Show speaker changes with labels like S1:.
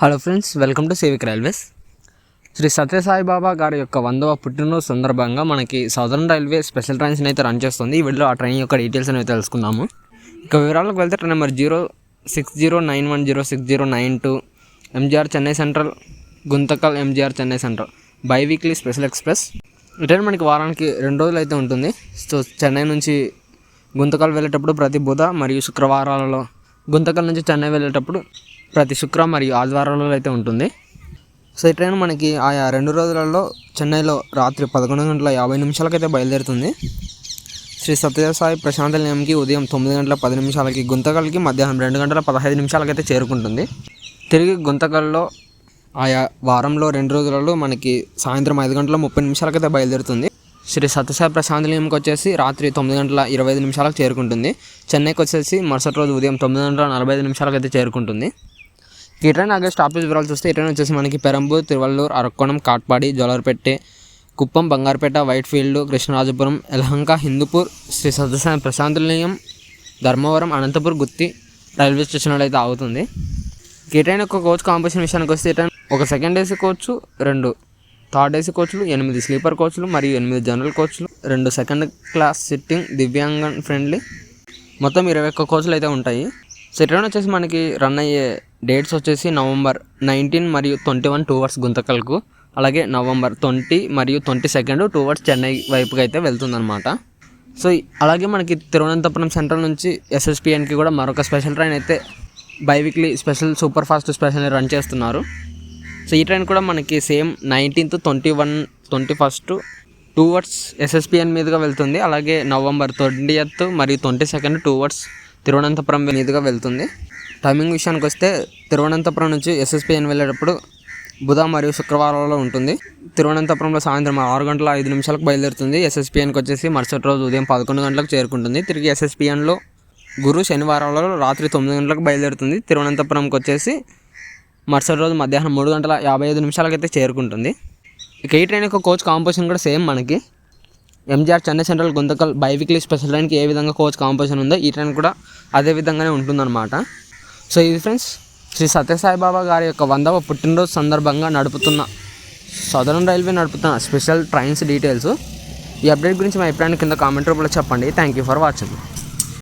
S1: Hello friends welcome to సేవిక్ railways Shri Sathya Sai Baba గారి యొక్క వందవ పుట్టినరోజు సందర్భంగా మనకి సౌదర్న్ రైల్వే స్పెషల్ ట్రైన్స్ని అయితే రన్ చేస్తుంది. ఈ వీడియోలో ఆ ట్రైన్ యొక్క డీటెయిల్స్ అనేవి తెలుసుకుందాము. ఇక వివరాలకు వెళ్తే train number zero six zero nine one zero six zero nine two MGR Chennai central Guntakal MGR Chennai central biweekly special express return మనకి వారానికి రెండు రోజులు అయితే ఉంటుంది. సో చెన్నై నుంచి గుంతకల్ వెళ్ళేటప్పుడు ప్రతి బుధ మరియు శుక్రవారాలలో గుంతకల్ నుంచి చెన్నై వెళ్ళేటప్పుడు ప్రతి శుక్ర మరియు ఆదివారాలలో అయితే ఉంటుంది. సో ఈ ట్రైన్ మనకి ఆయా రెండు రోజులలో చెన్నైలో రాత్రి పదకొండు గంటల యాభై నిమిషాలకైతే బయలుదేరుతుంది. శ్రీ సత్యసాయి ప్రశాంత నిలయంకి ఉదయం తొమ్మిది గంటల పది నిమిషాలకి గుంతకల్కి మధ్యాహ్నం రెండు గంటల పదహైదు నిమిషాలకైతే చేరుకుంటుంది. తిరిగి గుంతకల్లో ఆయా వారంలో రెండు రోజులలో మనకి సాయంత్రం ఐదు గంటల ముప్పై నిమిషాలకైతే బయలుదేరుతుంది. శ్రీ సత్యసాయి ప్రశాంత నిలయంకి వచ్చేసి రాత్రి తొమ్మిది గంటల ఇరవై ఐదు నిమిషాలకు చేరుకుంటుంది. చెన్నైకి వచ్చేసి మరుసటి రోజు ఉదయం తొమ్మిది గంటల నలభై ఐదు నిమిషాలకైతే చేరుకుంటుంది. ఈ ట్రైన్ అలాగే స్టాపేజ్ వివరాలు చూస్తే ఈ ట్రైన్ వచ్చేసి మనకి Perambur Tiruvallur Arakkonam Katpadi Jolarpettai Kuppam Bangarupet Whitefield Krishnarajapuram Yelahanka Hindupur Shri Sathya Sai Prasanthi Nilayam Dharmavaram Anantapur Gooty railway స్టేషన్లో అయితే ఆగుతుంది. ఈ ట్రైన్ యొక్క కోచ్ కాంపిటీషన్ విషయానికి వస్తే ఈ ట్రైన్ ఒక సెకండ్ ఏసీ కోచ్ రెండు థర్డ్ ఏసీ కోచ్లు ఎనిమిది స్లీపర్ కోచ్లు మరియు ఎనిమిది జనరల్ కోచ్లు రెండు second class sitting divyangjan friendly మొత్తం ఇరవై ఒక్క కోచ్లు అయితే ఉంటాయి. సో వచ్చేసి మనకి రన్ అయ్యే డేట్స్ వచ్చేసి నవంబర్ నైన్టీన్ మరియు ట్వంటీ వన్ టూవర్డ్స్ గుంతకల్కు. అలాగే నవంబర్ ట్వంటీ మరియు ట్వంటీ సెకండ్ టూవర్డ్స్ చెన్నై వైపుకి అయితే వెళ్తుందన్నమాట. సో అలాగే మనకి తిరువనంతపురం సెంట్రల్ నుంచి ఎస్ఎస్పిఎన్కి కూడా మరొక స్పెషల్ ట్రైన్ అయితే biweekly special super fast special run చేస్తున్నారు. సో ఈ ట్రైన్ కూడా మనకి same nineteenth twenty one twenty first towards SSPN మీదుగా వెళ్తుంది. అలాగే నవంబర్ ట్వంటీ ఎయిత్ మరియు twenty second towards Thiruvananthapuram మీదుగా వెళ్తుంది. టైమింగ్ విషయానికి వస్తే తిరువనంతపురం నుంచి ఎస్ఎస్పిఎన్ వెళ్ళేటప్పుడు బుధ మరియు శుక్రవారంలో ఉంటుంది. తిరువనంతపురంలో సాయంత్రం ఆరు గంటల ఐదు నిమిషాలకు బయలుదేరుతుంది. ఎస్ఎస్పిఎన్కి వచ్చేసి మరుసటి రోజు ఉదయం పదకొండు గంటలకు చేరుకుంటుంది. తిరిగి ఎస్ఎస్పిఎన్లో గురు శనివారాలలో రాత్రి తొమ్మిది గంటలకు బయలుదేరుతుంది. తిరువనంతపురంకి వచ్చేసి మరుసటి రోజు మధ్యాహ్నం మూడు గంటల యాభై ఐదు నిమిషాలకైతే చేరుకుంటుంది. ఇక ఈ ట్రైన్ యొక్క కోచ్ కాంపోజిషన్ కూడా సేమ్ మనకి. MGR Chennai central Guntakal biweekly special ట్రైన్కి ఏ విధంగా కోచ్ కాంపోజిషన్ ఉందో ఈ ట్రైన్ కూడా అదే విధంగానే ఉంటుందన్నమాట. సో ఇది ఫ్రెండ్స్ శ్రీ సత్యసాయిబాబా గారి యొక్క వందవ పుట్టినరోజు సందర్భంగా నడుపుతున్న సదరన్ రైల్వే నడుపుతున్న స్పెషల్ ట్రైన్స్ డీటెయిల్స్ ఈ అప్డేట్ గురించి మా అభిప్రాయాన్ని కింద కామెంట్ రూపంలో చెప్పండి. Thank you for watching